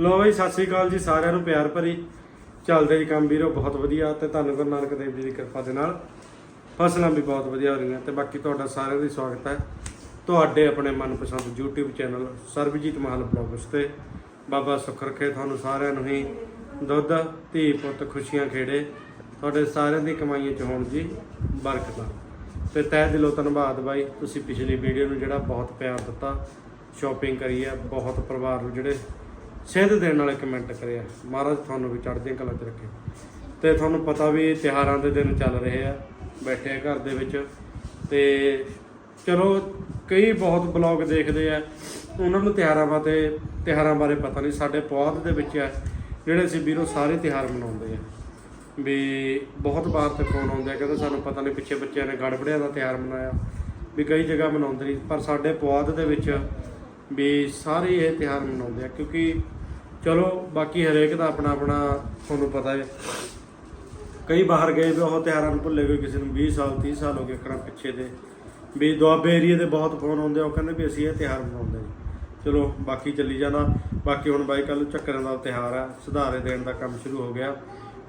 ਲੋ ਬਈ, ਸਤਿ ਸ੍ਰੀ ਅਕਾਲ ਜੀ ਸਾਰਿਆਂ ਨੂੰ, ਪਿਆਰ ਭਰੀ ਚੱਲਦੇ ਜੀ ਕੰਮ ਵੀਰੋ, ਬਹੁਤ ਵਧੀਆ ਤੇ ਧੰਨ ਗੁਰੂ ਨਾਨਕ ਦੇਵ ਜੀ ਦੀ ਕਿਰਪਾ ਦੇ ਨਾਲ। ਫਸਲਾਂ ਵੀ ਬਹੁਤ ਵਧੀਆ ਹੋ ਰਹੀਆਂ ਤੇ ਬਾਕੀ ਤੁਹਾਡਾ ਸਾਰਿਆਂ ਦਾ ਸਵਾਗਤ ਹੈ। ਤੁਹਾਡੇ ਆਪਣੇ ਮਨਪਸੰਦ YouTube channel Sarabjeet Mahal blogs ਤੇ। ਬਾਬਾ ਸੁੱਖ ਰੱਖੇ ਤੁਹਾਨੂੰ ਸਾਰਿਆਂ ਨੂੰ ਹੀ ਦੁੱਧ, ਧੀ ਪੁੱਤ ਖੁਸ਼ੀਆਂ ਖੇੜੇ। ਤੁਹਾਡੇ ਸਾਰਿਆਂ ਦੀ ਕਮਾਈਆਂ ਚ ਹੋਣ ਜੀ ਬਰਕਤਾਂ। ਤੇ ਤਹਿ ਦਿਲੋਂ ਧੰਨਵਾਦ ਬਾਈ, ਤੁਸੀਂ ਪਿਛਲੀ ਵੀਡੀਓ ਨੂੰ ਜਿਹੜਾ ਬਹੁਤ ਪਿਆਰ ਦਿੱਤਾ। ਸ਼ਾਪਿੰਗ ਕਰੀ ਹੈ ਬਹੁਤ ਪਰਿਵਾਰ ਨੂੰ ਜਿਹੜੇ ਸਿਹਤ ਦੇਣ ਵਾਲੇ ਕਮੈਂਟ ਕਰਿਆ। ਮਹਾਰਾਜ ਤੁਹਾਨੂੰ ਵੀ ਚੜ੍ਹਦੀਆਂ ਕਲਾ 'ਚ ਰੱਖੇ। ਤੇ ਤੁਹਾਨੂੰ ਪਤਾ ਵੀ ਤਿਹਾਰਾਂ ਦੇ ਦਿਨ ਚੱਲ ਰਹੇ ਆ, ਬੈਠੇ ਆ ਘਰ ਦੇ ਵਿੱਚ। ਤੇ ਚਲੋ, ਕਈ ਬਹੁਤ ਬਲੌਗ ਦੇਖਦੇ ਆ। ਉਹਨਾਂ ਨੂੰ ਤਿਹਾਰਾਂ ਬਾਰੇ ਤਿਹਾਰਾਂ ਬਾਰੇ ਪਤਾ ਨਹੀਂ, ਸਾਡੇ ਪੁਆਧ ਦੇ ਵਿੱਚ ਆ, ਜਿਹੜੇ ਅਸੀਂ ਵੀਰੋ ਸਾਰੇ ਤਿਹਾਰ ਮਨਾਉਂਦੇ ਆ। ਵੀ ਬਹੁਤ ਵਾਰ ਤੇ ਫੋਨ ਆਉਂਦੇ ਆ, ਕਹਿੰਦੇ ਸਾਨੂੰ ਪਤਾ ਨਹੀਂ ਪਿੱਛੇ ਬੱਚਿਆਂ ਨੇ ਗੜਬੜਿਆਂ ਦਾ ਤਿਹਾਰ ਮਨਾਇਆ। ਵੀ ਕਈ ਜਗ੍ਹਾ ਮਨਾਉਂਦੇ ਨਹੀਂ, ਪਰ ਸਾਡੇ ਪੁਆਧ ਦੇ ਵਿੱਚ ਵੀ ਸਾਰੇ ਇਹ ਤਿਹਾਰ ਮਨਾਉਂਦੇ ਆ, ਕਿਉਂਕਿ ਚਲੋ ਬਾਕੀ ਹਰੇਕ ਦਾ ਆਪਣਾ ਆਪਣਾ ਤੁਹਾਨੂੰ ਪਤਾ ਹੈ ਕਈ ਬਾਹਰ ਗਏ ਵੀ ਉਹ ਤਿਉਹਾਰਾਂ ਨੂੰ ਭੁੱਲੇ ਗਏ, ਕਿਸੇ ਨੂੰ 20 ਸਾਲ 30 ਸਾਲ ਹੋ ਗਏ ਕਰਾਂ ਪਿੱਛੇ ਦੇ। ਵੀ ਦੁਆਬੇ ਏਰੀਏ ਦੇ ਬਹੁਤ ਫੋਨ ਆਉਂਦੇ ਆ, ਉਹ ਕਹਿੰਦੇ ਵੀ ਅਸੀਂ ਇਹ ਤਿਉਹਾਰ ਮਨਾਉਂਦੇ ਜੀ ਚਲੋ ਬਾਕੀ ਚੱਲੀ ਜਾਣਾ। ਬਾਕੀ ਹੁਣ ਬਾਈ ਕੱਲ ਚੱਕਰਾਂ ਦਾ ਤਿਉਹਾਰ ਆ, ਸੁਧਾਰੇ ਦੇਣ ਦਾ ਕੰਮ ਸ਼ੁਰੂ ਹੋ ਗਿਆ।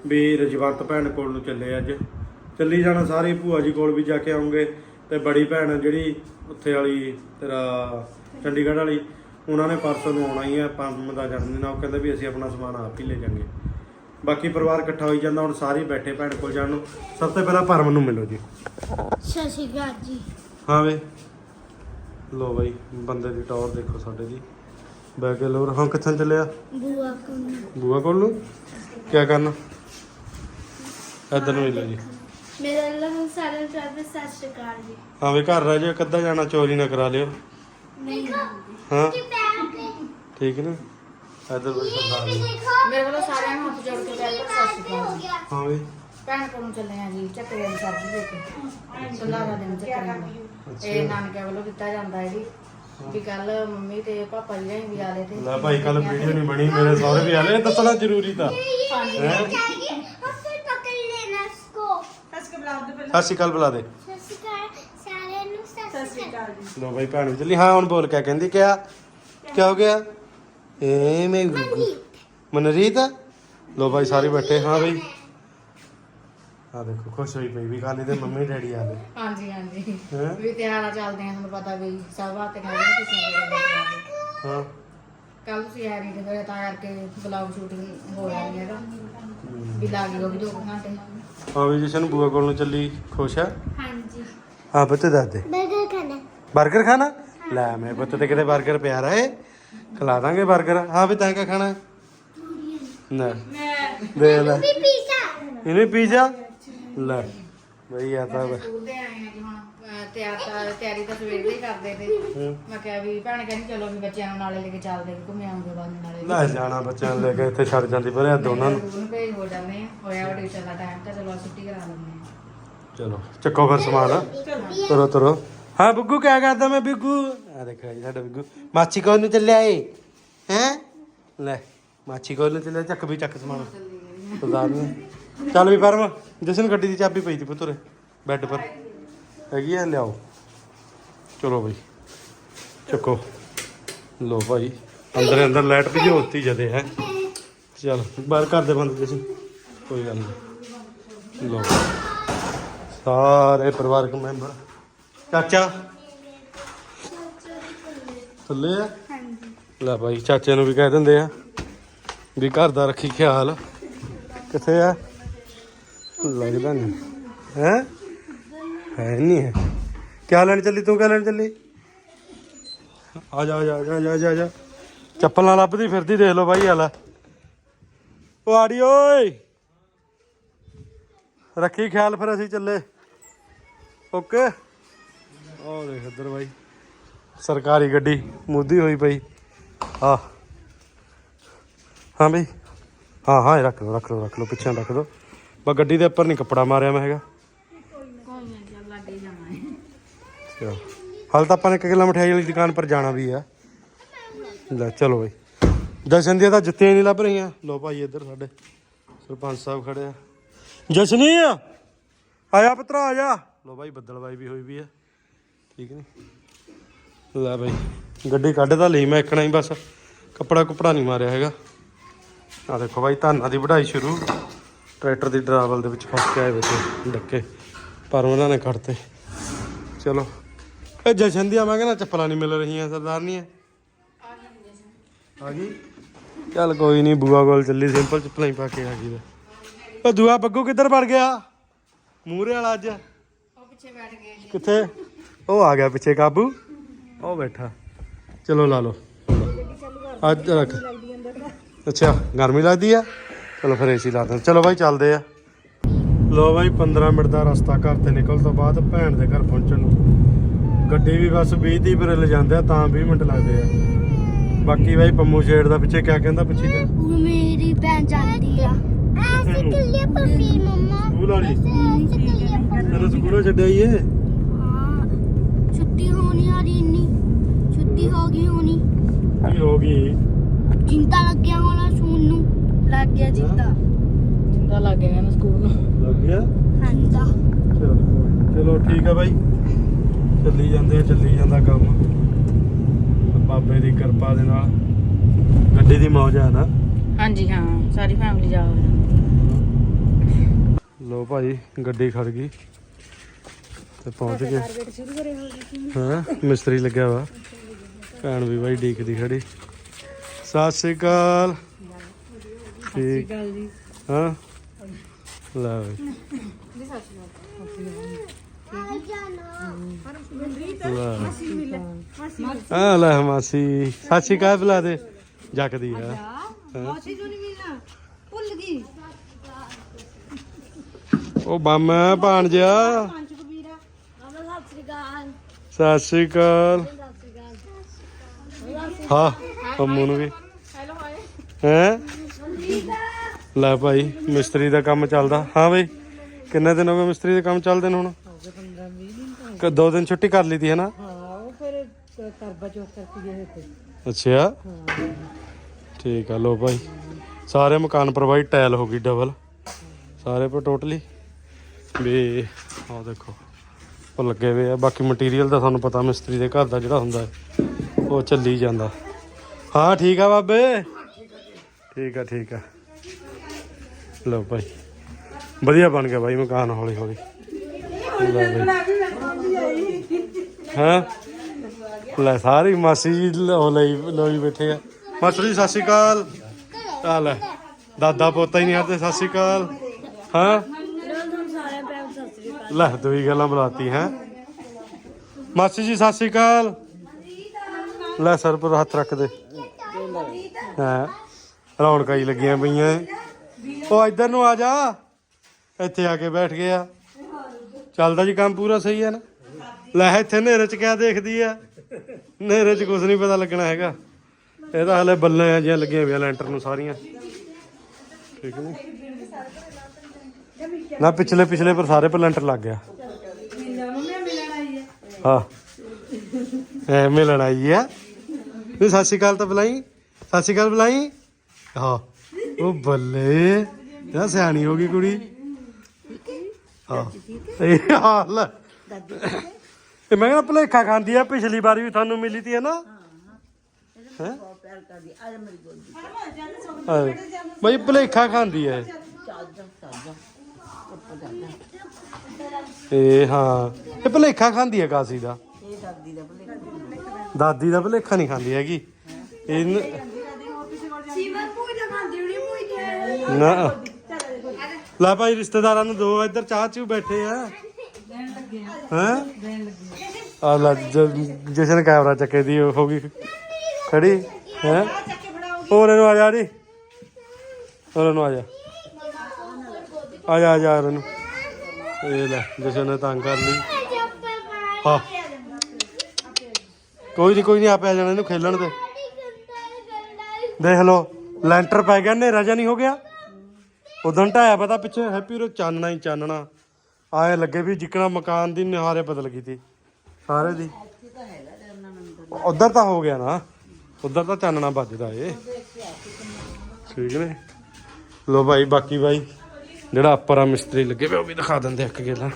ਵੀ ਰਜਵੰਤ ਭੈਣ ਕੋਲ ਨੂੰ ਚੱਲੇ ਅੱਜ। ਚੱਲੀ ਜਾਣਾ ਸਾਰੇ ਭੂਆ ਜੀ ਕੋਲ ਵੀ ਜਾ ਕੇ ਆਉਂਗੇ। ਤੇ ਬੜੀ ਭੈਣ ਜਿਹੜੀ ਉੱਥੇ ਵਾਲੀ, ਤੇਰਾ ਚੰਡੀਗੜ੍ਹ ਵਾਲੀ ਉਹਨਾਂ ਨੇ ਪਰਸੋਂ ਨੂੰ ਆਉਣਾ ਹੀ ਆ ਪੰਮ ਦਾ ਜਨਮ ਦਿਨ ਆ ਉਹ ਕਹਿੰਦੇ ਵੀ ਅਸੀਂ ਆਪਣਾ ਸਮਾਨ ਆਪ ਹੀ ਲੈ ਜਾਾਂਗੇ। ਬਾਕੀ ਪਰਿਵਾਰ ਇਕੱਠਾ ਹੋਈ ਜਾਂਦਾ ਹੁਣ ਸਾਰੇ ਬੈਠੇ ਭੈਣ ਕੋਲ ਜਾਣ ਨੂੰ। ਸਭ ਤੋਂ ਪਹਿਲਾਂ ਪਰਮ ਨੂੰ ਮਿਲੋ ਜੀ। ਸਤਿ ਸ਼੍ਰੀ ਅਕਾਲ ਜੀ। ਹਾਂ ਵੇ। ਲੋ ਬਾਈ ਬੰਦੇ ਦੀ ਟੌਰ ਦੇਖੋ ਸਾਡੇ ਦੀ ਬੈਗ ਲੋਰ ਹਾਂ ਕਿੱਥੇ ਚੱਲਿਆ? ਬੁਆ ਕੋਲ। ਬੂਆ ਕੋਲ ਨੂੰ? ਕੀ ਕਰਨਾ? ਇੱਧਰ ਨੂੰ ਮਿਲੋ ਜੀ। ਮੇਰਾ ਨਾਮ ਸਾਰਾ ਸਤਿ ਸ਼੍ਰੀ ਅਕਾਲ ਜੀ। ਹਾਂ ਵੇ ਘਰ ਰਹਿ ਜਾ ਕੱਦਾ ਜਾਣਾ ਚੋਰੀ ਨਾ ਕਰਾ ਲਿਓ। ਹਾਂ। ਠੀਕ ਨੇ? ਇੱਧਰ ਬੜੀ ਸਰਦਾਰ ਜੀ ਮੇਰੇ ਵੱਲੋਂ ਸਾਰਿਆਂ ਨੂੰ ਹੱਥ ਜੋੜ ਕੇ ਕਹਿ ਲਓ ਸਤਿ ਸ਼੍ਰੀ ਅਕਾਲ ਜੀ। ਹਾਂ ਵੇ। ਭੈਣ ਕੋਲ ਨੂੰ ਚੱਲੇ ਆ ਜੀ ਚੱਕਰੇ ਦੀ ਸਬਜ਼ੀ ਦੇ ਕੇ। ਸੰਧਾਰਾ ਦੇਣ ਚੱਕਰੇ ਦਾ ਇਹ ਨਾਨਕਿਆਂ ਵੱਲੋਂ ਦਿੱਤਾ ਜਾਂਦਾ ਹੈ ਜੀ ਵੀ ਕੱਲ ਮੰਮੀ ਤੇ ਪਾਪਾ ਜੀ ਨੇ ਵੀ ਆਲੇ ਤੇ। ਲੈ ਭਾਈ ਕੱਲ ਵੀਡੀਓ ਨਹੀਂ ਬਣੀ ਮੇਰੇ ਸਹੁਰੇ ਵੀ ਆਲੇ ਇਹ ਦੱਸਣਾ ਜ਼ਰੂਰੀ ਤਾਂ। ਹਾਂਜੀ। ਹੈਂ? ਫਿਰ ਪਕੜ ਲੈਣਾ ਸਕੋ ਸਤਿ ਸ਼੍ਰੀ ਅਕਾਲ ਬੁਲਾ ਦੇ ਸਤਿ ਸ਼੍ਰੀ ਅਕਾਲ ਸਾਰਿਆਂ ਨੂੰ ਸਤਿ ਸ਼੍ਰੀ ਅਕਾਲ ਲੋ ਭਾਈ ਭੈਣ ਵੀ ਚੱਲੀ। ਹਾਂ ਹੁਣ ਬੋਲ ਕੇ ਕਹਿੰਦੀ ਕਿਆ? ਕਿਆ ਹੋ ਗਿਆ? ਏ ਮੈਂ ਮਨਰੀਤ? ਲੋ ਭਾਈ ਸਾਰੇ ਬੈਠੇ। ਹਾਂ ਭਾਈ ਆ ਦੇਖੋ ਖੁਸ਼ ਹੋਈ ਪਈ ਵੀ ਕਾਲੀ ਦੇ ਮੰਮੀ ਡੈਡੀ ਆ ਗਏ। ਹਾਂਜੀ ਹਾਂਜੀ। ਹੈਂ? ਵੀ ਤਿਉਹਾਰਾਂ ਚੱਲਦੇ ਆ ਤੁਹਾਨੂੰ ਪਤਾ ਵੀ ਸਭ ਬਾਤ ਕਹਿੰਦੇ ਤੁਸੀਂ ਹਾਂ। ਕੱਲ ਤੁਸੀਂ ਆ ਨਹੀਂ ਤੇ ਫਿਰ ਤਾਂ ਕਰਕੇ ਬਲੌਗ ਸ਼ੂਟਿੰਗ ਹੋ ਰਹੀ ਹੈਗਾ। ਵੀ ਲੱਗ ਗਏ ਉਹ ਵੀ ਦੋ ਕੁ ਘੰਟੇ। ਹਾਂ ਵੀ ਜਸ਼ਨ ਬੂਆ ਕੋਲ ਨੂੰ ਚੱਲੀ ਖੁਸ਼ ਆ? ਹਾਂਜੀ। ਹਾਂ ਬੱਤੇ ਦੱਸ ਦੇ। ਬਰਗਰ ਖਾਣਾ ਬਰਗਰ ਖਾਣਾ? ਲੈ ਮੇਰੇ ਪੁੱਤ ਤੇ ਕਿਤੇ 버ਗਰ ਪਿਆ ਰਾਏ ਖਿਲਾ ਦਾਂਗੇ 버ਗਰ ਹਾਂ ਵੀ ਤੈਂ ਕਾ ਖਾਣਾ। ਨਾ ਦੇ ਲੈ। ਇਹਨੇ ਪੀਜ਼ਾ। ਲੈ। ਬਈ ਆ ਤਾਂ ਬਸ। ਤੇ ਆ ਤਾਂ ਤਿਆਰੀ ਤਾਂ ਸਵੇਰ ਦੀ ਕਰਦੇ ਤੇ ਮੈਂ ਕਿਹਾ ਵੀ ਭੈਣ ਕਹਿੰਦੀ ਚਲੋ ਵੀ ਬੱਚਿਆਂ ਨੂੰ ਨਾਲੇ ਲੈ ਕੇ ਚੱਲਦੇ ਵੀ ਘੁੰਮੇ ਨਾਲੇ। ਲੈ ਜਾਣਾ ਬੱਚਿਆਂ ਨੂੰ ਲੈ ਕੇ ਇੱਥੇ ਛੱਡ ਜਾਂਦੀ ਭਰਿਆ ਦੋਨਾਂ ਨੂੰ। ਨੂੰ ਹੋ ਜਾਂਦੇ ਸਮਾਨ। ਹਾਂ, ਬੱਗੂ ਕਿਆ ਕਰਦਾ ਮੈਂ, ਬਿੱਗੂ? ਆ ਦੇਖੋ ਜੀ, ਸਾਡਾ ਬਿੱਗੂ। ਮਾਛੀ ਕੋਲ ਨੂੰ ਚੱਲਿਆ ਏ। ਹੈ? ਲੈ ਮਾਛੀ ਕੋਲ ਨੂੰ ਚੱਲਿਆ, ਚੱਕ ਵੀ, ਚੱਕ ਸਮਾਨ। ਸਰਦਾਰ ਨੂੰ। ਚੱਲ ਵੀ ਪਰਮ, ਜਸਨ ਗੱਡੀ ਦੀ ਚਾਬੀ ਪਈ ਤੀ ਪੁੱਤਰੇ, ਬੈੱਡ ਪਰ। ਹੈਗੀ ਆ, ਲਿਆਓ। ਚਲੋ ਬਈ, ਚੱਕੋ। ਲੋ ਭਾਈ, ਅੰਦਰ ਅੰਦਰ ਲਾਈਟ ਵੀ ਹੋਤੀ ਜਦੇ, ਹੈ। ਚਲ, ਬਾਹਰ ਕਰ ਦੇ ਬੰਦ ਜਸਨ ਕੋਈ ਗੱਲ ਨਹੀਂ ਲੋ ਸਾਰੇ ਪਰਿਵਾਰਕ ਮੈਂਬਰ। ਚਾਚਾ? ਥੱਲੇ ਆ? ਲੈ ਭਾਈ ਚਾਚੇ ਨੂੰ ਵੀ ਕਹਿ ਦਿੰਦੇ ਆ ਵੀ ਘਰ ਦਾ ਰੱਖੀ ਖਿਆਲ। ਕਿੱਥੇ ਆ? ਲੱਗਦਾ ਨਹੀਂ। ਹੈ? ਹੈ ਨਹੀਂ ਹੈ। ਕਿਆ ਲੈਣ ਚੱਲੀ ਤੂੰ? ਕਿਆ ਲੈਣ ਚੱਲੀ? ਆ ਜਾ ਆ ਜਾ ਆ ਜਾ, ਆ ਜਾ ਆ ਜਾ ਚੱਪਲ ਲੱਭਦੀ ਫਿਰਦੀ ਦੇਖ ਲਓ ਭਾਈ ਹਾਲਾ ਉਹ ਆੜੀ ਓਏ! ਰੱਖੀ ਖਿਆਲ ਫਿਰ ਅਸੀਂ ਚੱਲੇ। ਓਕੇ। ਉਹ ਦੇਖ ਇੱਧਰ ਬਾਈ। ਸਰਕਾਰੀ ਗੱਡੀ, ਮੁੱਦੀ ਹੋਈ ਪਈ। ਆ ਹਾਂ ਬਈ। ਹਾਂ ਹਾਂ, ਇਹ ਰੱਖ ਲਓ ਰੱਖ ਲਓ ਰੱਖ ਲਓ, ਪਿੱਛੇ ਰੱਖ ਲਓ ਬਾ ਗੱਡੀ ਦੇ ਉੱਪਰ ਨਹੀਂ ਕੱਪੜਾ ਮਾਰਿਆ ਮੈਂ ਹੈਗਾ। ਚਲੋ। ਹਾਲ ਤਾਂ ਆਪਾਂ ਨੇ ਇੱਕ ਕਿਲੋ ਮਠਿਆਈ ਵਾਲੀ ਦੁਕਾਨ ਪਰ ਜਾਣਾ ਵੀ ਆ। ਲੈ, ਚਲੋ ਬਈ। ਜਸ਼ਨ ਦੀਆਂ ਤਾਂ ਜੁੱਤੀਆਂ ਨਹੀਂ ਲੱਭ ਰਹੀਆਂ। ਲੋ ਭਾਈ ਇੱਧਰ ਸਾਡੇ ਸਰਪੰਚ ਸਾਹਿਬ ਖੜੇ ਆ। ਜਸ਼ਨੀ! ਆਇਆ ਪੁੱਤਰਾ, ਆ ਜਾ। ਲੋ ਭਾਈ ਬੱਦਲਵਾਈ ਵੀ ਹੋਈ ਵੀ ਆ। ਠੀਕ ਨੀ ਲੈ ਭਾਈ ਗੱਡੀ ਕੱਢ ਤਾਂ ਲਈ ਮੈਂ ਇੱਕਣਾ ਹੀ ਬਸ। ਕੱਪੜਾ ਕੁਪੜਾ ਨਹੀਂ ਮਾਰਿਆ ਹੈਗਾ। ਆ ਦੇਖੋ ਬਾਈ ਧਾਨਾਂ ਦੀ ਵਢਾਈ ਸ਼ੁਰੂ। ਟਰੈਕਟਰ ਦੀ ਡਰਾਵਲ ਦੇ ਵਿੱਚ ਫਸ ਕੇ ਆਏ ਵਿੱਚ ਡੱਕੇ। ਪਰ ਉਹਨਾਂ ਨੇ ਕੱਢਤੇ ਚਲੋ। ਇਹ ਜਸ਼ਨ ਦੀਆਂ ਮੈਂ ਕਹਿੰਦਾ ਚੱਪਲਾਂ ਨਹੀਂ ਮਿਲ ਰਹੀਆਂ ਸਰਦਾਰਨੀਆਂ ਆ ਗਈ। ਚੱਲ ਕੋਈ ਨਹੀਂ ਬੂਆ ਕੋਲ ਚੱਲੀ ਸਿੰਪਲ ਚੱਪਲਾਂ ਹੀ ਪਾ ਕੇ ਆ ਗਈ ਦਾ ਉਹ ਦੂਆ ਬੱਗੂ ਕਿੱਧਰ ਵੜ ਗਿਆ? ਮੂਹਰੇ ਵਾਲਾ ਅੱਜ। ਉਹ ਪਿੱਛੇ ਬੈਠ ਗਏ ਕਿੱਥੇ? ਉਹ ਆ ਗਿਆ ਪਿੱਛੇ ਕਾਬੂ। ਉਹ ਬੈਠਾ। ਚਲੋ ਲਾ ਲਓ। ਅੱਜ ਰੱਖ। ਅੱਛਾ ਗਰਮੀ ਲੱਗਦੀ ਆ? ਚਲੋ ਫਿਰ ਏਸੀ ਲਾ ਦਾਂ ਚਲੋ ਬਾਈ ਚੱਲਦੇ ਆ। ਲੋ ਬਾਈ 15 ਮਿੰਟ ਦਾ ਰਸਤਾ ਘਰ ਤੇ ਨਿਕਲ ਤੋਂ ਬਾਅਦ ਭੈਣ ਦੇ ਘਰ ਪਹੁੰਚਣ ਨੂੰ। ਗੱਡੀ ਵੀ ਬਸ 20 30 ਪਰ ਲੈ ਜਾਂਦੇ ਆ ਤਾਂ 20 ਮਿੰਟ ਲੱਗਦੇ ਆ। ਬਾਕੀ ਬਾਈ ਪੰਮੂ ਛੇੜ ਦਾ ਪਿੱਛੇ ਕਿਆ ਕਹਿੰਦਾ ਪਿੱਛੇ? ਤੇ ਮੇਰੀ ਭੈਣ ਜਾਂਦੀ ਆ। ਐਸੇ ਕੱਲੇ ਪੱਪੀ ਮੰਮਾ। ਕੱਲੇ ਪੱਪੀ ਤੇਰਾ ਸਕੂਲੋਂ ਛੱਡਿਆ ਏ ਹਾਂ ਆ ਰਹੀ ਇੰਨੀ। ਛੁੱਟੀ ਹੋ ਗਈ ਹੋਣੀ। ਕੀ ਹੋ ਗਈ। ਜਿੰਦਾ ਲੱਗਿਆ ਹੋਣਾ ਸੂਨ ਨੂੰ। ਲੱਗ ਗਿਆ ਜਿੰਦਾ। ਜਿੰਦਾ ਲੱਗ ਗਿਆ ਨਾ ਸਕੂਲ ਨੂੰ। ਲੱਗ ਗਿਆ? ਹਾਂਦਾ ਚਲੋ ਚਲੋ ਠੀਕ ਆ ਬਾਈ। ਚੱਲੀ ਜਾਂਦੇ ਆ ਚੱਲੀ ਜਾਂਦਾ ਕੰਮ। ਬਾਬੇ ਦੀ ਕਿਰਪਾ ਦੇ ਨਾਲ। ਗੱਡੀ ਦੀ ਮੌਜ ਆ ਨਾ? ਹਾਂਜੀ ਹਾਂ। ਸਾਰੀ ਫੈਮਿਲੀ ਜਾ ਰਹੀ ਲੋ ਭਾਈ ਗੱਡੀ ਖੜ ਗਈ। ਤੇ ਪਹੁੰਚ ਗਏ। ਹਾਂ ਮਿਸਤਰੀ ਲੱਗਿਆ ਵਾ। ਭੈਣ ਵੀ ਬਾਈ ਡੀਕਦੀ ਖੜੀ। ਸਤਿ ਸ੍ਰੀ ਅਕਾਲ। ਠੀਕ। ਹਾਂ। ਲੈ ਬਈ ਆ ਲੈ ਮਾਸੀ। ਸਤਿ ਸ਼੍ਰੀ ਅਕਾਲ ਬੁਲਾ ਦੇ। ਜੱਕਦੀ ਆ। ਹਾਂ। ਮਾਸੀ ਨੂੰ ਨਹੀਂ ਮਿਲਣਾ। ਭੁੱਲ ਗਈ। ਉਹ ਬੰਮ ਭਾਣਜਿਆ। ਪੰਜ ਕਬੀਰਾ ਮਾਮਾ ਸਤਿ ਸ੍ਰੀ ਅਕਾਲ ਸਤਿ ਸ਼੍ਰੀ ਅਕਾਲ। ਹਾਂ, ਪੰਮੂ ਨੂੰ ਵੀ। ਹੈਲੋ ਹਾਏ ਹੈ? ਲੈ ਭਾਈ, ਮਿਸਤਰੀ ਦਾ ਕੰਮ ਚੱਲਦਾ। ਹਾਂ ਬਈ, ਕਿੰਨੇ ਦਿਨ ਹੋ ਗਏ ਮਿਸਤਰੀ ਦੇ ਕੰਮ ਚੱਲਦੇ ਨੇ ਹੁਣ? 15 20 ਦਿਨ ਕਿ ਦੋ ਦਿਨ ਛੁੱਟੀ ਕਰ ਲਈ ਤੀ ਹੈ ਨਾ ਅੱਛਾ। ਠੀਕ ਆ ਲੋ ਭਾਈ। ਸਾਰੇ ਮਕਾਨ ਪਰ ਬਾਈ ਟਾਇਲ ਹੋ ਗਈ ਡਬਲ ਸਾਰੇ ਪਰ ਟੋਟਲੀ ਵੀ, ਆਹ ਦੇਖੋ। ਉਹ ਲੱਗੇ ਹੋਏ ਆ। ਬਾਕੀ ਮਟੀਰੀਅਲ ਦਾ ਤੁਹਾਨੂੰ ਪਤਾ ਮਿਸਤਰੀ ਦੇ ਘਰ ਦਾ ਜਿਹੜਾ ਹੁੰਦਾ ਹੈ, ਉਹ ਚੱਲੀ ਜਾਂਦਾ। ਹਾਂ, ਠੀਕ ਆ ਬਾਬੇ? ਠੀਕ ਆ ਠੀਕ ਆ। ਲਓ ਭਾਈ। ਵਧੀਆ ਬਣ ਗਿਆ ਬਾਈ ਮਕਾਨ ਹੌਲੀ ਹੌਲੀ ਲੈ ਬਈ। ਹਾਂ? ਲੈ ਸਾਰੀ ਮਾਸੀ ਜੀ ਲੋ ਲਈ ਲੋਈ ਬੈਠੇ ਆ। ਮਾਸਟਰ ਜੀ, ਸਤਿ ਸ਼੍ਰੀ ਅਕਾਲ। ਆ ਲੈ। ਦਾਦਾ, ਪੋਤਾ ਹੀ ਨਹੀਂ ਆਤੇ ਸਤਿ ਸ਼੍ਰੀ ਅਕਾਲ। ਹਾਂ ਸਾਰੇ ਭੈਣ ਸਤਿ ਸ੍ਰੀ ਅਕਾਲ ਲੈ, ਦੋਈ ਗੱਲਾਂ ਬੁਲਾਤੀ ਹੈ। ਮਾਸੀ ਜੀ, ਸਤਿ ਸ਼੍ਰੀ ਅਕਾਲ। ਲੈ, ਸਰ ਪਰ ਹੱਥ ਰੱਖ ਦੇ। ਹਾਂ, ਰੌਣਕਾਂ ਹੀ ਲੱਗੀਆਂ ਪਈਆਂ ਉਹ ਇੱਧਰ ਨੂੰ ਆ ਜਾ। ਇੱਥੇ ਆ ਕੇ ਬੈਠ ਗਿਆ। ਚੱਲਦਾ ਜੀ ਕੰਮ ਪੂਰਾ ਸਹੀ ਹੈ ਨਾ। ਲੈ, ਇੱਥੇ ਹਨੇਰੇ ਚ ਕਿਆ ਦੇਖਦੀ ਆ ਹਨੇਰੇ ਚ ਕੁਝ ਨਹੀਂ ਪਤਾ ਲੱਗਣਾ ਹੈਗਾ। ਇਹ ਤਾਂ ਹਲੇ ਬੱਲਾਂ ਜਿਹੀਆਂ ਲੱਗੀਆਂ ਹੋਈਆਂ ਲੈਂਟਰ ਨੂੰ ਸਾਰੀਆਂ। ਠੀਕ ਨਹੀਂ ਨਾ ਪਿਛਲੇ ਪਿਛਲੇ ਪਰ ਸਾਰੇ ਪਰ ਲੈਂਟਰ ਲੱਗ ਗਿਆ। ਹਾਂ। ਐ ਮਿਲਣ ਆਈ ਆ ਤੂੰ ਸਤਿ ਸ਼੍ਰੀ ਅਕਾਲ ਤਾਂ ਬੁਲਾਈ। ਸਤਿ ਸ਼੍ਰੀ ਅਕਾਲ ਬੁਲਾਈ। ਹਾਂ। ਉਹ ਬੱਲੇ। ਇਹ ਸਿਆਣੀ ਹੋ ਗਈ ਕੁੜੀ। ਹਾਂ। ਇਹ ਹਾਲ। ਇਹ ਮੈਂ ਕਿਹਾ ਭੁਲੇਖਾ ਖਾਂਦੀ ਆ ਪਿਛਲੀ ਵਾਰੀ ਵੀ ਤੁਹਾਨੂੰ ਮਿਲੀ ਤੀ ਹੈ ਨਾ। ਹੈ? ਬਈ ਭੁਲੇਖਾ ਖਾਂਦੀ ਹੈ। ਇਹ ਹਾਂ। ਇਹ ਭੁਲੇਖਾ ਖਾਂਦੀ ਹੈ ਕਾਸੀ ਦਾ। ਦਾਦੀ ਦਾ ਭੁਲੇਖਾ ਨਹੀਂ ਖਾਂਦੀ ਹੈਗੀ। ਇਹ ਸੀਮਾ ਪੂਜਾ ਖਾਂਦੀ ਹੁਣੀ ਪੂਜਾ ਨਾ। ਲੈ ਭਾਈ, ਰਿਸ਼ਤੇਦਾਰਾਂ ਨੂੰ ਦੋ, ਇੱਧਰ ਚਾਹ ਚੂ ਬੈਠੇ ਆ। ਹਾਂ? ਆ ਲੈ ਜਸ਼ਨ ਕੈਮਰਾ ਚੱਕੇ ਦੀ ਹੋ ਗਈ ਖੜੀ, ਹੈ? ਹੋਰ ਇਹਨੂੰ ਆ ਜਾ ਜੀ ਹੋਰ ਇਹਨੂੰ ਆ ਜਾ। ਆ ਜਾ ਆ ਜਾ ਇਹਨੂੰ ਇਹ ਲੈ, ਜਸ਼ਨ ਨੇ ਤੰਗ ਕਰ ਲਈ। ਹਾਂ। ਕੋਈ ਨਹੀਂ ਕੋਈ ਨਹੀਂ ਆਪੇ ਆ ਜਾਣਾ ਇਹਨੂੰ ਖੇਲਣ ਦੇ ਦੇਖ ਲਓ, ਲੈਂਟਰ ਪੈ ਗਿਆ, ਹਨੇਰਾ ਜਿਹਾ ਨਹੀਂ ਹੋ ਗਿਆ। ਉਦੋਂ ਢਾਇਆ ਪਤਾ ਪਿੱਛੇ, ਹੈਪੀ ਰੋ ਚਾਨਣਾ ਹੀ ਚਾਨਣਾ। ਆਏ ਲੱਗੇ ਵੀ ਜਿੱਕਣਾ ਮਕਾਨ ਦੀ ਨਿਹਾਰੇ ਬਦਲ ਗਈ ਤੀ ਸਾਰੇ ਦੀ। ਉਧਰ ਤਾਂ ਹੋ ਗਿਆ ਨਾ। ਉਧਰ ਤਾਂ ਚਾਨਣਾ ਵੱਜਦਾ ਏ। ਠੀਕ ਨੇ। ਲੋ ਭਾਈ ਬਾਕੀ ਭਾਈ ਜਿਹੜਾ ਉੱਪਰ ਆ ਮਿਸਤਰੀ ਲੱਗੇ ਵੇ, ਉਹ ਵੀ ਦਿਖਾ ਦਿੰਦੇ ਇੱਕ ਗੇਲਾ।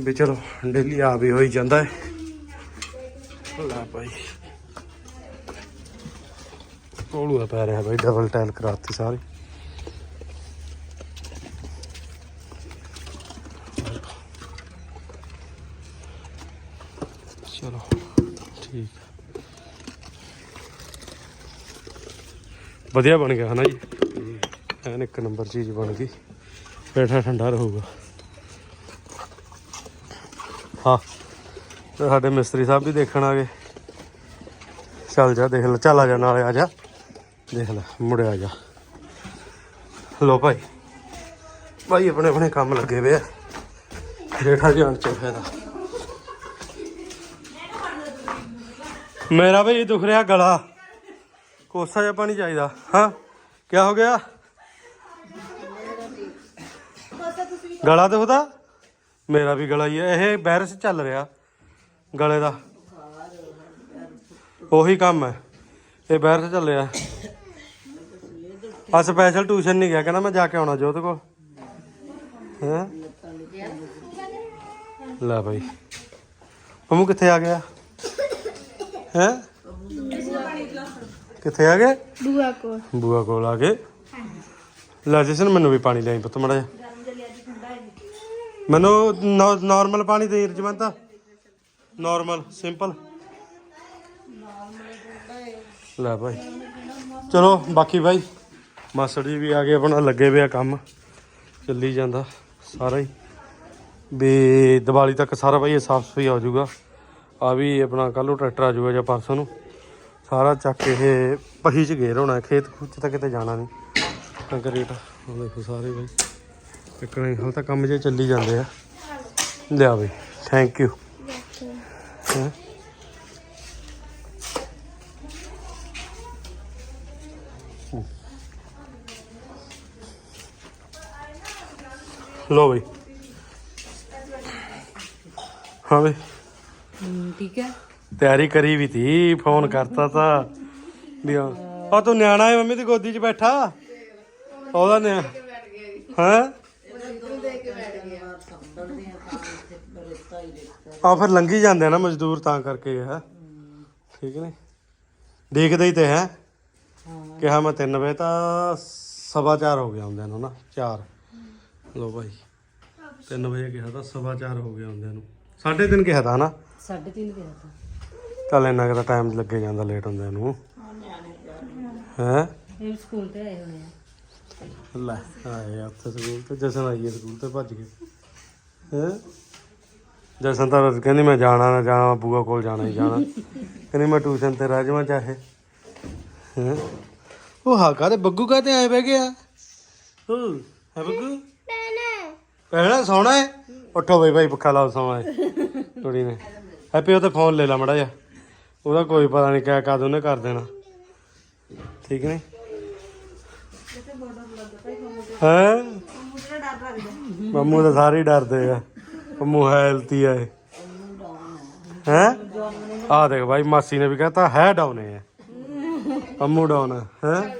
ਵੀ ਚਲੋ, ਡੇਲੀ ਆ ਵੀ ਹੋਈ ਜਾਂਦਾ ਹੈ ਲੈ ਭਾਈ। ਕੋਲੂਆ ਪੈ ਰਿਹਾ ਭਾਈ ਡਬਲ ਟਾਇਲ ਕਰਾਤੀ ਸਾਰੀ। ਚਲੋ, ਠੀਕ। ਵਧੀਆ ਬਣ ਗਿਆ ਹਨਾ ਜੀ। ਐਨ ਇੱਕ ਨੰਬਰ ਚੀਜ਼ ਬਣ ਗਈ। ਬੈਠਾ ਠੰਡਾ ਰਹੂਗਾ। ਹਾਂ, ਤੇ ਸਾਡੇ ਮਿਸਤਰੀ ਸਾਹਿਬ ਵੀ ਦੇਖਣ ਆ ਗਏ। ਚੱਲ ਜਾ, ਦੇਖ ਲੈ, ਚੱਲ ਆ ਜਾ, ਨਾਲੇ ਆ ਜਾ। ਦੇਖ ਲੈ ਮੁੜਿਆ ਜਾ। ਲੋ ਭਾਈ। ਭਾਈ ਆਪਣੇ ਆਪਣੇ ਕੰਮ ਲੱਗੇ ਵੇ ਆ। ਜੇਠਾ ਜਾਣ ਚ ਫਾਇਦਾ। ਮੇਰਾ ਭਾਈ ਦੁਖ ਰਿਹਾ ਗਲਾ। ਕੋਸਾ ਜਿਹਾ ਪਾਣੀ ਚਾਹੀਦਾ। ਹਾਂ ਕੀ ਹੋ ਗਿਆ? ਗਲਾ ਤੇ ਉਹਦਾ? ਮੇਰਾ ਵੀ ਗਲਾ ਹੀ ਹੈ ਇਹ ਵਾਇਰਸ ਚੱਲ ਰਿਹਾ ਗਲੇ ਦਾ। ਉਹੀ ਕੰਮ ਹੈ। ਇਹ ਵਾਇਰਸ ਚੱਲ ਰਿਹਾ। ਆ ਸਪੈਸ਼ਲ ਟਿਊਸ਼ਨ ਨਹੀਂ ਗਿਆ। ਕਹਿੰਦਾ ਮੈਂ ਜਾ ਕੇ ਆਉਣਾ ਜੋਤ ਕੋਲ। ਹੈ? ਲੈ ਭਾਈ ਪੰਮੂ ਕਿੱਥੇ ਆ ਗਿਆ? ਹੈ? ਕਿੱਥੇ ਆ ਗਏ ਬੁਆ ਕੋਲ। ਬੂਆ ਕੋਲ ਆ ਕੇ ਲੈ ਜਸਨ ਮੈਨੂੰ ਵੀ ਪਾਣੀ ਲਿਆਈ ਪੁੱਤ ਮੜਾ ਜਾ ਮੈਨੂੰ ਨਾਰਮਲ ਪਾਣੀ ਦੇ ਰਜਮੰਤਾ ਨਾਰਮਲ ਸਿੰਪਲ ਲੈ ਭਾਈ। ਚਲੋ, ਬਾਕੀ ਭਾਈ, ਮਾਸੜ ਜੀ ਵੀ ਆ ਗਏ, ਆਪਣਾ ਲੱਗੇ ਪਿਆ ਕੰਮ। ਚੱਲੀ ਜਾਂਦਾ ਸਾਰਾ ਹੀ। ਵੀ ਦੀਵਾਲੀ ਤੱਕ ਸਾਰਾ ਭਾਈ ਇਹ ਸਾਫ਼ ਸਫ਼ਾਈ ਹੋ ਜਾਊਗਾ। ਆ ਵੀ ਆਪਣਾ ਕੱਲ ਨੂੰ ਟਰੈਕਟਰ ਆ ਜਾਊਗਾ ਜਾਂ ਪਰਸੋਂ ਨੂੰ। ਸਾਰਾ ਚੱਕ ਕੇ ਇਹ ਪਹੀ ਚ ਗੇਰ ਹੋਣਾ, ਖੇਤ ਖੂਚ ਤਾਂ ਕਿਤੇ ਜਾਣਾ ਨਹੀਂ। ਕੰਕਰੀਟ ਦੇਖੋ ਸਾਰੇ ਭਾਈ। ਇੱਕ ਨਹੀਂ ਹਾਲ ਤਾਂ ਕੰਮ ਜੇ ਚੱਲੀ ਜਾਂਦੇ ਆ। ਲਿਆ ਬਈ ਥੈਂਕ ਯੂ ਲੋ ਬਈ। ਹਾਂ ਬਈ। ਠੀਕ ਹੈ। ਤਿਆਰੀ ਕਰੀ ਵੀ ਤੀ ਫੋਨ ਕਰਤਾ ਤਾਂ। ਵੀ ਆ ਆ ਤੂੰ ਨਿਆਣਾ ਹੈ ਮੰਮੀ ਦੀ ਗੋਦੀ 'ਚ ਬੈਠਾ। ਉਹਦਾ ਨਿਆ ਹਾਂ? ਆ ਫਿਰ ਲੰਗੀ ਜਾਂਦੇ ਆ ਨਾ ਮਜ਼ਦੂਰ ਤਾਂ ਕਰਕੇ ਹੈ ਠੀਕ ਨੇ ਦੇਖਦੇ ਹੀ ਤੇ ਹੈ। ਕਿਹਾ ਮੈਂ 3 ਵਜੇ ਤਾਂ ਸਵਾ ਚਾਰ ਹੋ ਗਿਆ ਹੁੰਦਿਆਂ ਨੂੰ ਨਾ 4 ਲੋ ਭਾਈ 3 ਵਜੇ ਕਿਹਾ ਤਾਂ ਸਵਾ ਚਾਰ ਹੋ ਗਿਆ ਹੁੰਦਿਆਂ ਨੂੰ। ਸਾਢੇ ਤਿੰਨ ਕਿਹਾ ਤਾਂ ਨਾ? 3.5 ਗਿਆ ਤਾਂ। ਚੱਲ ਇੰਨਾ ਕੁ ਤਾਂ ਟਾਈਮ ਲੱਗੇ ਜਾਂਦਾ ਲੇਟ ਹੁੰਦਿਆਂ ਨੂੰ। ਹੈ? ਇਹ ਸਕੂਲ ਤੇ ਆਏ ਹੋਣੇ ਆ। ਲੈ ਆਏ ਆ ਉੱਥੇ ਸਕੂਲ ਤੇ ਜਸਨ ਆਈ ਹੈ ਸਕੂਲ ਤੇ ਭੱਜ ਗਏ। ਹੈ? ਜਸਨ ਤਾਂ ਕਹਿੰਦੀ, ਮੈਂ ਜਾਣਾ ਨਾ ਜਾਣਾ ਬੂਆ ਕੋਲ ਜਾਣਾ ਹੀ ਜਾਣਾ। ਕਹਿੰਦੀ, ਮੈਂ ਟਿਊਸ਼ਨ ਤੇ ਰਹਿ ਜਾਵਾਂ ਚਾਹੇ। ਹੈ? ਉਹ ਹਾਂ ਕਾਦੇ ਬੱਗੂ ਕਾਤੇ ਆਏ ਬਹਿ ਗਿਆ? ਉਹ ਹੈ ਬੱਗੂ? ਪਹਿਲਾਂ ਸੌਣਾ ਹੈ? ਉੱਠੋ ਬਈ, ਭਾਈ ਪੱਖਾ ਲਾਓ, ਸੌਣਾ ਹੈ। ਕੁੜੀ ਨੇ। ਹੈਪੀ ਉਹ ਤੇ ਫੋਨ ਲੈ ਲਾ ਮੜਾ ਜਾ ਉਹਦਾ ਕੋਈ ਪਤਾ ਨਹੀਂ ਕਿਆ ਕਦ ਉਹਨੇ ਕਰ ਦੇਣਾ। ਠੀਕ ਨਹੀਂ? ਹੈ? ਮੰਮੂ ਤਾਂ ਸਾਰੇ ਹੀ ਡਰਦੇ ਆ ਮੰਮੂ ਹੈਲਥੀ ਆ ਹੈ? ਆ ਦੇਖ ਭਾਈ ਮਾਸੀ ਨੇ ਵੀ ਕਹਤਾ, ਹੈ ਡਾਊਨ ਹੈ ਮੰਮੂ ਡਾਊਨ ਹੈ? ਹੈ।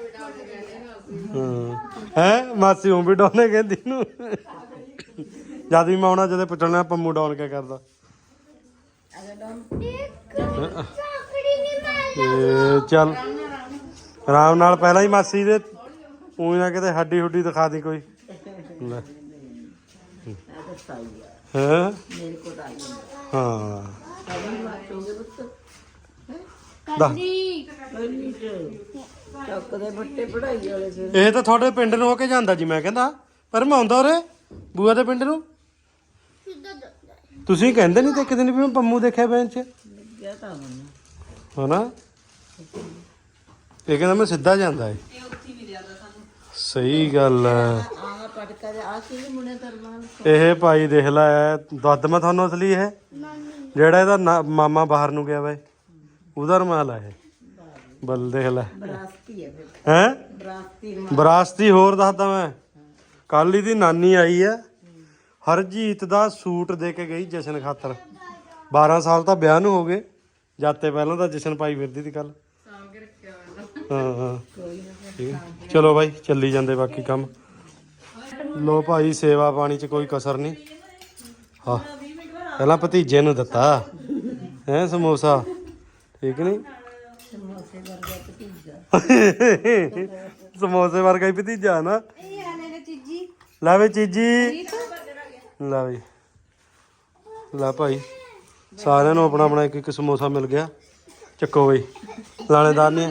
ਹੈ? ਮਾਸੀ ਉਹ ਵੀ ਡਾਊਨ ਹੈ ਕਹਿੰਦੀ ਨੂੰ। ਜਦ ਵੀ ਮੈਂ ਆਉਣਾ, ਜਦੇ ਪੁੱਛਣਾ ਪੰਮੂ ਡਾਊਨ ਕਿਆ ਕਰਦਾ। ਇਹ ਚੱਲ, ਆਰਾਮ ਨਾਲ ਪਹਿਲਾਂ ਹੀ ਮਾਸੀ ਦੇ ਉਹ ਨਾ ਕਿਤੇ ਹੱਡੀ ਹੁੱਡੀ ਦਿਖਾ ਦੀ ਕੋਈ। ਲੈ। ਹੈ? ਹਾਂ। ਕੱਦੀ ਚੱਕਦੇ ਬੱਟੇ ਪੜਾਈ ਵਾਲੇ ਫਿਰ। ਇਹ ਤਾਂ ਤੁਹਾਡੇ ਪਿੰਡ ਨੂੰ ਹੋ ਕੇ ਜਾਂਦਾ ਜੀ ਮੈਂ ਕਹਿੰਦਾ। ਪਰ ਮੈਂ ਆਉਂਦਾ ਉਰੇ ਬੂਆ ਦੇ ਪਿੰਡ ਨੂੰ। ਤੁਸੀਂ ਕਹਿੰਦੇ ਨਹੀਂ ਤੇ ਇੱਕ ਦਿਨ ਵੀ ਮੈਂ ਪੰਮੂ ਦੇਖਿਆ ਬੈਂਚ। ਗਿਆ ਤਾਂ ਮੈਨੂੰ ਹਨਾ? ਇਹ ਕਹਿੰਦਾ ਮੈਂ ਸਿੱਧਾ ਜਾਂਦਾ ਏ। ਸਹੀ ਗੱਲ ਹੈ। ਪਟਕਾ ਦੇ ਆ ਕੀ ਮੁੰਨੇ ਤਰਮਾਨ ਇਹ ਭਾਈ ਦੇਖ ਲੈ ਦੱਦ ਮੈਂ ਤੁਹਾਨੂੰ ਅਸਲੀ ਇਹ? ਜਿਹੜਾ ਇਹਦਾ ਨਾ- ਮਾਮਾ ਬਾਹਰ ਨੂੰ ਗਿਆ ਵੇ। ਉਹਦਾ ਰਮਾਲ ਹੈ ਇਹ। ਬਲ ਦੇਖ ਲੈ। ਬਰਾਸਤੀ ਹੈ ਫਿਰ। ਹੈ? ਬਰਾਸਤੀ ਬਰਾਸਤੀ ਹੋਰ ਦੱਸਦਾ ਮੈਂ। ਕੱਲ ਇਹਦੀ ਨਾਨੀ ਆਈ ਹੈ। ਹਰਜੀਤ ਦਾ ਸੂਟ ਦੇ ਕੇ ਗਈ ਜਸ਼ਨ ਖਾਤਰ। 12 ਸਾਲ ਤਾਂ ਵਿਆਹ ਨੂੰ ਹੋ ਗਏ। ਜਾਤੇ ਪਹਿਲਾਂ ਤਾਂ ਜਸ਼ਨ ਪਾਈ ਫਿਰਦੀ ਸੀ ਕੱਲ ਹਾਂ ਹਾਂ। ਠੀਕ ਹੈ। ਚਲੋ ਭਾਈ ਚੱਲੀ ਜਾਂਦੇ ਬਾਕੀ ਕੰਮ। ਲੋ ਭਾਈ, ਸੇਵਾ ਪਾਣੀ ਚ ਕੋਈ ਕਸਰ ਨਹੀਂ। ਹਾਂ, ਪਹਿਲਾਂ ਭਤੀਜੇ ਨੂੰ ਦਿੱਤਾ। ਹੈ, ਸਮੋਸਾ? ਠੀਕ ਨਹੀਂ? ਸਮੋਸੇ ਵਰਗਾ ਭਤੀਜਾ ਨਾ ਇਹ ਆਲੇ ਨੇ? ਚੀਜੀ ਲੈ ਵੇ ਚੀਜੀ। ਲੈ ਵੇ। ਲੈ ਭਾਈ, ਸਾਰਿਆਂ ਨੂੰ ਆਪਣਾ ਆਪਣਾ ਇੱਕ ਇੱਕ ਸਮੋਸਾ ਮਿਲ ਗਿਆ। ਚੱਕੋ ਬਈ ਲਾਣੇਦਾਰ ਨੇ।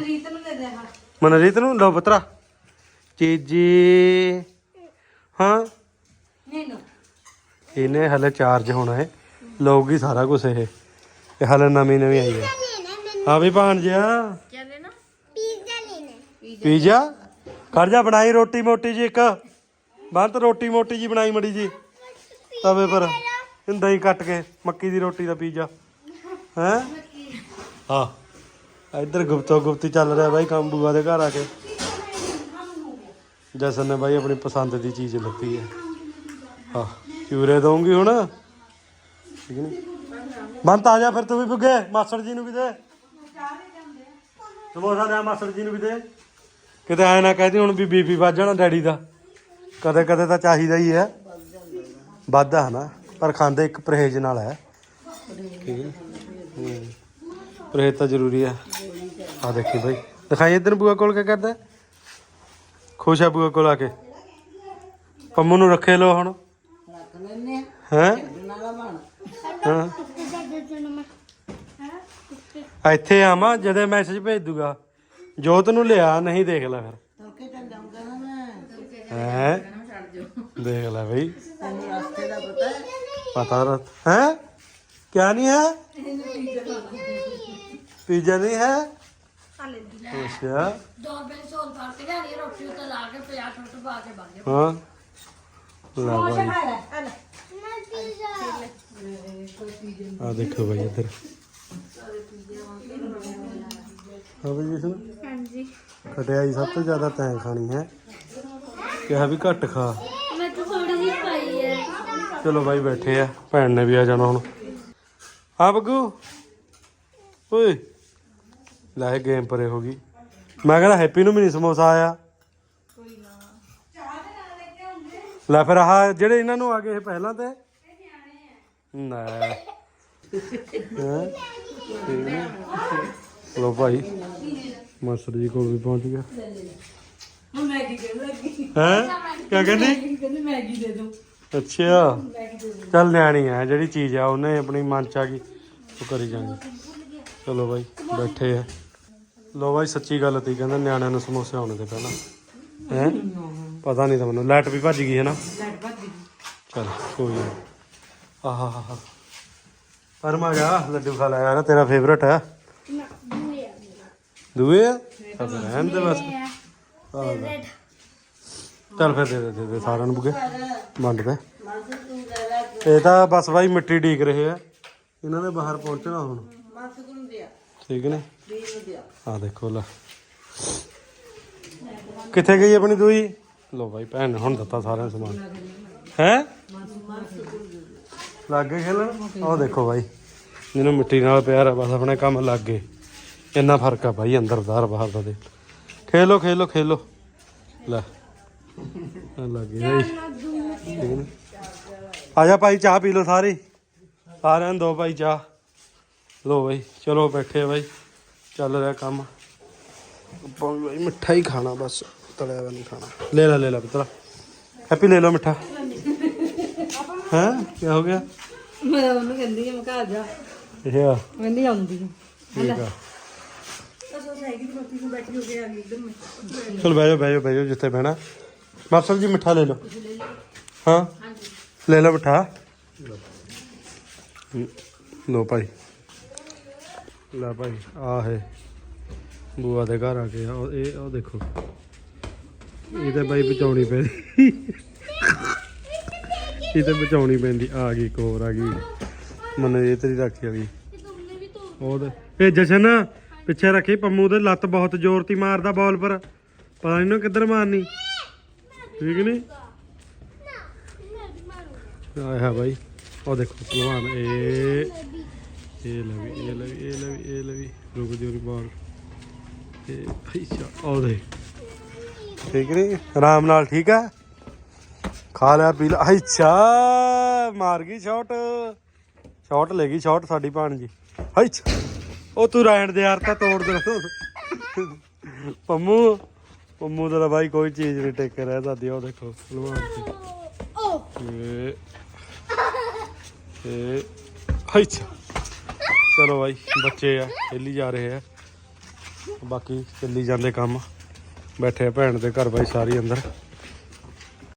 ਮਨਰੀਤ ਨੂੰ, ਲਓ ਪੁੱਤਰਾ। ਚੀਜੀ। ਹਾਂ। ਨਹੀਂ ਨੋ ਇਹਨੇ ਹਲੇ ਚਾਰਜ ਹੋਣਾ ਹੈ ਲਊਗੀ ਸਾਰਾ ਕੁਝ ਇਹ। ਇਹ ਹਲੇ ਨਵੀਂ ਨਵੀਂ ਆਈ ਹੈ। ਹਾਂ ਵੀ ਨਾ ਪੀਜ਼ਾ ਲੈਣਾ। ਪੀਜ਼ਾ। ਕਰ ਜਾ ਬਣਾਈ ਰੋਟੀ ਮੋਟੀ ਜੀ ਇੱਕ। ਬੰਤ ਰੋਟੀ ਮੋਟੀ ਜੀ ਬਣਾਈ ਮੜੀ ਜੀ। ਤਵੇ ਪਰ। ਦਹੀਂ ਕੱਟ ਕੇ ਮੱਕੀ ਦੀ ਰੋਟੀ ਦਾ ਪੀਜ਼ਾ। ਹੈ? ਹਾਂ। ਇੱਧਰ ਗੁਪਤੋ ਗੁਪਤੀ ਚੱਲ ਰਿਹਾ ਬਾਈ ਕੰਮ ਬੂਆ ਦੇ ਘਰ ਆ ਕੇ। ਜਸਨ ਨੇ ਬਾਈ ਆਪਣੀ ਪਸੰਦ ਦੀ ਚੀਜ਼ ਲੱਤੀ ਹੈ। ਹਾਂ ਚੂਰੇ ਦਊਂਗੀ ਹੁਣ। ਠੀਕ ਨਹੀਂ ਬੰਤ ਆ ਜਾ ਫਿਰ ਤੂੰ ਵੀ ਬੁੱਗੇ, ਮਾਸੜ ਜੀ ਨੂੰ ਵੀ ਦੇ। ਸਮੋਸਾ ਦੇ ਮਾਸੜ ਜੀ ਨੂੰ ਵੀ ਦੇ। ਕਿਤੇ ਐ ਨਾ ਕਹਦੀ ਹੁਣ ਵੀ ਬੀਪੀ ਵੱਧ ਜਾਣਾ ਡੈਡੀ ਦਾ। ਕਦੇ ਕਦੇ ਤਾਂ ਚਾਹੀਦਾ ਹੀ ਹੈ। ਵੱਧਦਾ ਹੈ ਨਾ ਪਰ ਖਾਂਦੇ ਇੱਕ ਪਰਹੇਜ਼ ਨਾਲ ਹੈ। ਠੀਕ ਹੈ। ਪਰਹੇਜ਼ ਤਾਂ ਜ਼ਰੂਰੀ ਹੈ। ਆ ਦੇਖੀ ਬਾਈ। ਦਿਖਾਈ ਇਧਰ ਬੂਆ ਕੋਲ ਕੀ ਕਰਦਾ? ਖੁਸ਼ ਆ ਬੂਆ ਕੋਲ ਆ ਕੇ? ਪੰਮੂ ਨੂੰ ਰੱਖੇ ਲੋ ਹੁਣ। ਰੱਖ ਹੈ? ਜਨਾਂ ਦਾ ਬਣ ਹਾਂ। ਇੱਥੇ ਆਵਾਂ ਜਦੇ ਮੈਸੇਜ ਭੇਜ ਦੂਗਾ। ਜੋਤ ਨੂੰ ਲਿਆ ਨਹੀਂ ਦੇਖ ਲੈ ਫਿਰ। ਤੁਰਕੇ ਦੇਖ ਲੈ ਬਈ। ਪਤਾ ਹੈ। ਰਤ ਹੈ? ਕਿਆ ਨਹੀਂ ਹੈ? ਪੀਜ਼ਾ ਨਹੀਂ ਹੈ? ਅੱਛਾ। ਦੋ ਬਿਲ ਸੋਲ ਪਾਰਟੀ ਰੋਟੀ ਉਤਾਰ ਪਾ ਦੇਖੋ ਭਾਈ ਇੱਧਰ। ਹਾਂ ਸਭ ਤੋਂ ਜ਼ਿਆਦਾ ਤੈਂ ਖਾਣੀ ਹੈ। ਕਿਹਾ ਵੀ ਘੱਟ ਖਾ। ਮੈਂ ਤਾਂ ਥੋੜੀ ਜਿਹੀ ਪਾਈ ਹੈ। ਚਲੋ ਬਾਈ ਬੈਠੇ ਆ ਭੈਣ ਨੇ ਵੀ ਆ ਜਾਣਾ ਹੁਣ। ਆ ਬੱਗੂ। ਓਏ। ਲੈ ਗੇਮ ਪਰੇ ਹੋ ਗਈ। ਮੈਂ ਕਹਿੰਦਾ ਹੈਪੀ ਨੂੰ ਵੀ ਨਹੀਂ ਸਮੋਸਾ ਆਇਆ। ਲੈ ਫਿਰ ਆਹ ਜਿਹੜੇ ਇਹਨਾਂ ਨੂੰ ਆ ਗਏ ਇਹ ਪਹਿਲਾਂ ਤੇ? ਨਾ। ਹੈਂ? ਠੀਕ ਹੈ। ਲੋ ਭਾਈ ਮਾਸਟਰ ਜੀ ਕੋਲ ਵੀ ਪਹੁੰਚ ਗਿਆ। ਮੈਗੀ ਕਹਿ ਲੱਗੀ ਹੈ? ਕਿਆ ਕਹਿੰਦੀ? ਕਹਿੰਦੀ ਮੈਗੀ ਦੇ ਦੋ। ਅੱਛਾ। ਚੱਲ ਨਿਆਣੀ ਆ ਜਿਹੜੀ ਚੀਜ਼ ਆ ਉਹਨੇ ਆਪਣੀ ਮਨ ਚ ਆ ਗਈ ਉਹ ਕਰੀ ਜਾਣੀ। ਚਲੋ ਬਾਈ ਬੈਠੇ ਆ। ਲੋ ਬਾਈ ਸੱਚੀ ਗੱਲ ਤੀ ਕਹਿੰਦਾ ਨਿਆਣਿਆਂ ਨੂੰ ਸਮੋਸੇ ਆਉਣੇ ਤੇ ਪਹਿਲਾਂ। ਹੈ? ਪਤਾ ਨਹੀਂ ਤਾਂ ਮੈਨੂੰ। ਲਾਈਟ ਵੀ ਭੱਜ ਗਈ ਹੈ ਨਾ। ਲੱਡ ਭੱਜ ਗਈ। ਚਲ ਕੋਈ ਨਹੀਂ ਆਹਾ ਹਾ ਹਾ ਪਰਮਾ ਗਿਆ ਲੱਡੂ ਖਾ ਲੈ। ਯਾਰ ਤੇਰਾ ਫੇਵਰਟ ਹੈ। ਦੂਏ ਆ? ਫਿਰ ਰਹਿਣ ਦੇ ਬਸ। ਚੱਲ ਫਿਰ ਦੇ ਦੇ ਦੇ ਸਾਰਿਆਂ ਨੂੰ ਬੁਗੇ। ਵੰਡ ਦੇ। ਇਹ ਤਾਂ ਬਸ ਬਾਈ ਮਿੱਟੀ ਢੀਕ ਰਹੇ ਆ। ਇਹਨਾਂ ਨੇ ਬਾਹਰ ਪਹੁੰਚਣਾ ਹੁਣ। ਠੀਕ ਨੇ? ਨੂੰ ਆ। ਦੇਖੋ ਲੈ। ਕਿੱਥੇ ਗਈ ਆਪਣੀ ਦੂਈ? ਲੋ ਬਾਈ ਭੈਣ ਨੇ ਹੁਣ ਦਿੱਤਾ ਸਾਰਿਆਂ ਨੂੰ ਸਮਾਨ। ਹੈ? ਲੱਗ ਗਏ ਖੇਲਣ? ਆਹ ਦੇਖੋ ਬਾਈ। ਜਿਹਨੂੰ ਮਿੱਟੀ ਨਾਲ ਪਿਆਰ ਆ ਬਸ ਆਪਣੇ ਕੰਮ ਲੱਗ ਇੰਨਾ ਫ਼ਰਕ ਆ ਭਾਈ ਅੰਦਰ ਦਾਰ ਬਾਹਰ ਦਾ ਦੇ ਖੇਲੋ ਖੇਲੋ ਖੇਲੋ। ਲੈ। ਆ ਲੱਗ ਬਾਈ। ਆ ਜਾ ਭਾਈ, ਚਾਹ ਪੀ ਲੋ ਸਾਰੇ। ਸਾਰਿਆਂ ਨੂੰ ਦੋ ਭਾਈ ਚਾਹ। ਲੋ ਬਾਈ, ਚਲੋ ਬੈਠੇ ਬਾਈ। ਚੱਲ ਰਿਹਾ ਕੰਮ। ਆਪਾਂ ਵੀ ਬਾਈ ਮਿੱਠਾ ਹੀ ਖਾਣਾ ਬਸ ਤਲਿਆ ਨਹੀਂ ਖਾਣਾ। ਲੈ ਲੈ ਲੈ ਲੈ ਪੁੱਤਰਾ। ਹੈਪੀ ਲੈ ਲਓ ਮਿੱਠਾ। ਹਾਂ? ਕੀ ਹੋ ਗਿਆ? ਮੈਂ ਉਹਨੂੰ ਕਹਿੰਦੀ ਆ ਮੈਂ ਘਰ ਜਾ। ਇਹ ਆ ਕਹਿੰਦੀ ਆਉਂਦੀ। ਆ ਠੀਕ ਆ। ਮੈਂ ਚਲ ਬਹਿ ਜਾਓ ਬਹਿ ਜਾਓ ਬਹਿ ਜਾਓ ਜਿੱਥੇ ਬਹਿਣਾ। ਮਾਸਟਰ ਜੀ ਮਿੱਠਾ ਲੈ ਲਓ। ਹਾਂ? ਲੈ ਲਓ ਮਿੱਠਾ। ਲੋ ਭਾਈ। ਲੈ ਭਾਈ ਆ ਹੈ। ਬੂਆ ਦੇ ਘਰ ਆ ਕੇ ਆ ਇਹ, ਉਹ ਦੇਖੋ। ਇਹ ਤਾਂ ਬਾਈ ਬਚਾਉਣੀ ਪੈਂਦੀ। ਇਹ ਤਾਂ ਬਚਾਉਣੀ ਪੈਂਦੀ। ਆ ਗਈ ਇੱਕ ਹੋਰ, ਆ ਗਈ। ਮਨ ਇਹ ਤੇਰੀ ਰੱਖੀ ਆ ਗਈ। ਉਹਦੇ ਇਹ ਜਸ਼ਨ, ਪਿੱਛੇ ਰੱਖੀ ਪੰਮੂ ਦੇ ਲੱਤ ਬਹੁਤ ਜ਼ੋਰ ਤੀ ਮਾਰਦਾ ਬਾਲ ਪਰ। ਪਤਾ ਨਹੀਂ ਨਾ ਕਿੱਧਰ ਮਾਰਨੀ। ਠੀਕ ਨਹੀਂ ਆਇਆ ਬਾਈ। ਉਹ ਦੇਖੋ ਪਹਿਲਵਾਨ ਇਹ ਇਹ ਲਵੀ ਇਹ ਲਵੀ ਇਹ ਲਵੀ ਇਹ ਲਵੀ ਰੁਕ ਜੋਰੀ ਬਾਲ ਇਹ ਭਾਈ ਚਾ ਉਹ ਠੀਕ ਨਹੀਂ ਆਰਾਮ ਨਾਲ ਠੀਕ ਆ? ਖਾ ਲਿਆ, ਪੀ ਲਿਆ। ਅੱਛਾ ਮਾਰ ਗਈ ਸ਼ਾਟ ਸ਼ਾਟ ਲੈ ਗਈ ਸ਼ਾਟ ਸਾਡੀ ਭਾਣ ਜੀ। ਅੱਛਾ ਉਹ ਤੂੰ ਰਹਿਣ ਦੇ ਯਾਰ, ਤਾਂ ਤੋੜ ਦੇ। ਪੰਮੂ ਪੰਮੂ ਦਾ ਬਾਈ ਕੋਈ ਚੀਜ਼ ਨਹੀਂ ਟੇਕ ਰਿਹਾ, ਦਾਦੀ ਉਹ ਦੇਖੋ ਲਵਾਉਣ ਦੀ ਇਹ ਇਹ ਚਲੋ ਬਾਈ, ਬੱਚੇ ਆ, ਖੇਲੀ ਜਾ ਰਹੇ ਆ। ਬਾਕੀ ਚੱਲੀ ਜਾਂਦੇ ਕੰਮ। ਬੈਠੇ ਭੈਣ ਦੇ ਘਰ ਬਾਈ ਸਾਰੀ ਅੰਦਰ।